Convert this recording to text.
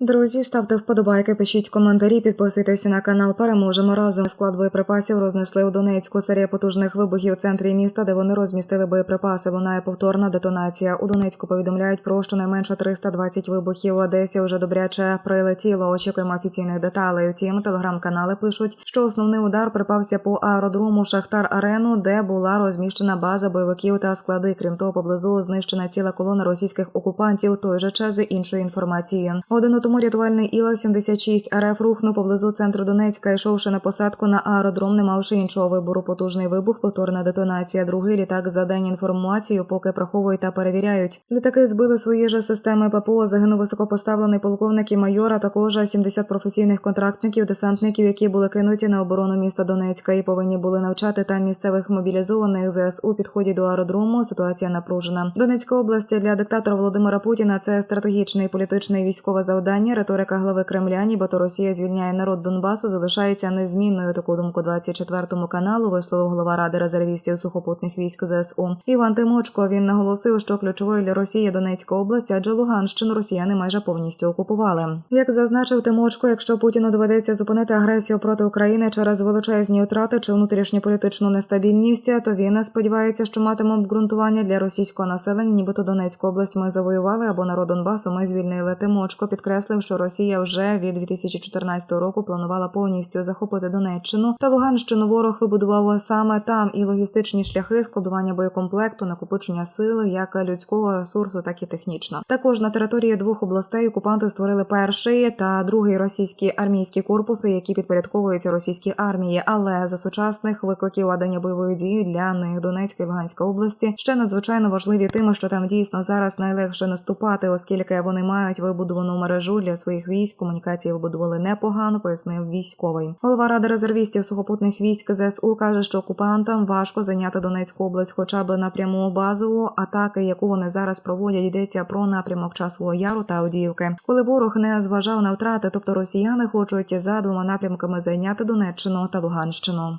Друзі, ставте вподобайки, пишіть коментарі, підписуйтесь на канал. Переможемо разом. Склад боєприпасів рознесли у Донецьку. Серія потужних вибухів у центрі міста, де вони розмістили боєприпаси. Лунає повторна детонація. У Донецьку повідомляють про щонайменше 320 вибухів. В Одесі вже добряче прилетіло. Очікуємо офіційних деталей. Втім, телеграм-канали пишуть, що основний удар припався по аеродрому Шахтар Арену, де була розміщена база бойовиків та склади. Крім того, поблизу знищена ціла колона російських окупантів. Той же час з іншою інформацією. Годину тому рятувальний іла 76 РФ рухнув поблизу центру Донецька, йшовши на посадку на аеродром, не мавши іншого вибору. Потужний вибух, повторна детонація. Другий літак за день інформацію, поки приховують та перевіряють. Літаки збили свої ж системи ППО. Загинув високопоставлений полковник і майор, а також 70 професійних контрактників, десантників, які були кинуті на оборону міста Донецька і повинні були навчати там місцевих мобілізованих ЗСУ. Підходять до аеродрому. Ситуація напружена. Донецька область для диктатора Володимира Путіна це стратегічне і політичне і військове завдання. Риторика глави Кремля, нібито Росія звільняє народ Донбасу, залишається незмінною. Таку думку 24 каналу висловив голова ради резервістів сухопутних військ ЗСУ. Іван Тимочко. Він наголосив, що ключовою для Росії Донецька область, адже Луганщину росіяни майже повністю окупували. Як зазначив Тимочко, якщо Путіну доведеться зупинити агресію проти України через величезні втрати чи внутрішньополітичну нестабільність, то він сподівається, що матиме обґрунтування для російського населення, нібито Донецьку область ми завоювали або народ Донбасу ми звільнили. Тимочко підкреслив, що Росія вже від 2014 року планувала повністю захопити Донеччину та Луганщину. Ворог вибудував саме там і логістичні шляхи складування боєкомплекту, накопичення сили, як людського ресурсу, так і технічно. Також на території двох областей окупанти створили перший та другий російські армійські корпуси, які підпорядковуються російській армії. Але за сучасних викликів ведення бойової дії для них Донецька і Луганська області ще надзвичайно важливі тим, що там дійсно зараз найлегше наступати, оскільки вони мають вибудовану мережу для своїх військ. Комунікації вибудували непогано, пояснив військовий. Голова ради резервістів сухопутних військ ЗСУ каже, що окупантам важко зайняти Донецьку область, хоча б напряму базову атаки, яку вони зараз проводять, йдеться про напрямок часового яру та Авдіївки. Коли ворог не зважав на втрати, тобто росіяни хочуть за двома напрямками зайняти Донеччину та Луганщину.